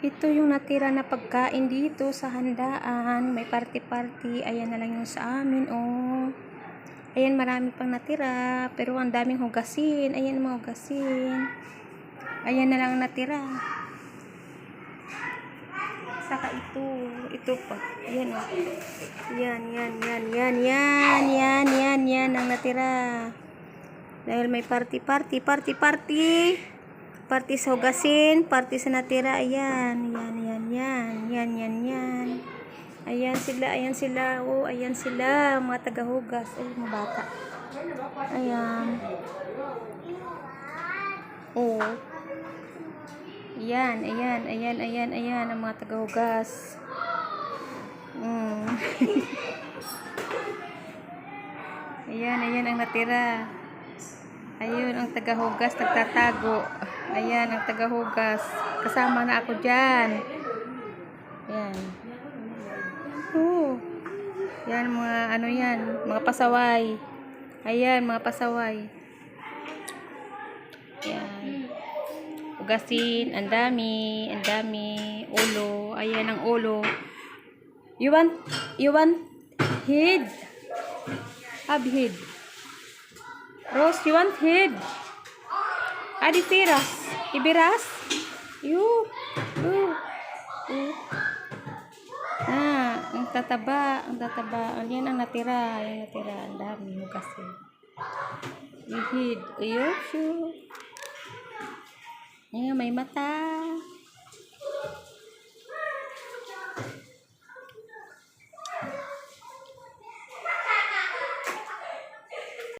Ito yung natira na pagkain dito sa handaan. May party-party. Ayan na lang yung sa amin, oh. Ayan, marami pang natira. Pero ang daming hugasin. Ayan mga hugasin. Ayan na lang ang natira. Saka ito. Ito pa. Ayan, oh. Yan, yan, yan, yan, yan, yan, yan, yan ang natira. Dahil may party-party, party-party. Party sa hugasin, party sa natira. Ayan, yan, yan, yan, yan, yan, yan. Ayan sila, ayan sila. Oh, ayan sila, mga tagahugas. Ay, mga bata. Ayan. Oh. Ayan, ayan, ayan, ayan, ayan, ang mga tagahugas. Mm. ayan, ayan ang natira. Ayun, ang tagahugas, nagtatago. Ayan, ang tagahugas. Kasama na ako dyan. Ayan. Oo. Yan, mga ano yan, mga pasaway. Ayan, mga pasaway. Ayan. Hugasin, ang dami, ang dami. Ulo, ayan ang ulo. You want, you want head? Have head. Rose, you want head? Adi tiras. Ibiras? You. You. You. Ah, ang tataba, ang tataba. Yan ang natira, yung natira. Ang dami mo kasi. Ihid. Ayun, sure. Yan, may mata.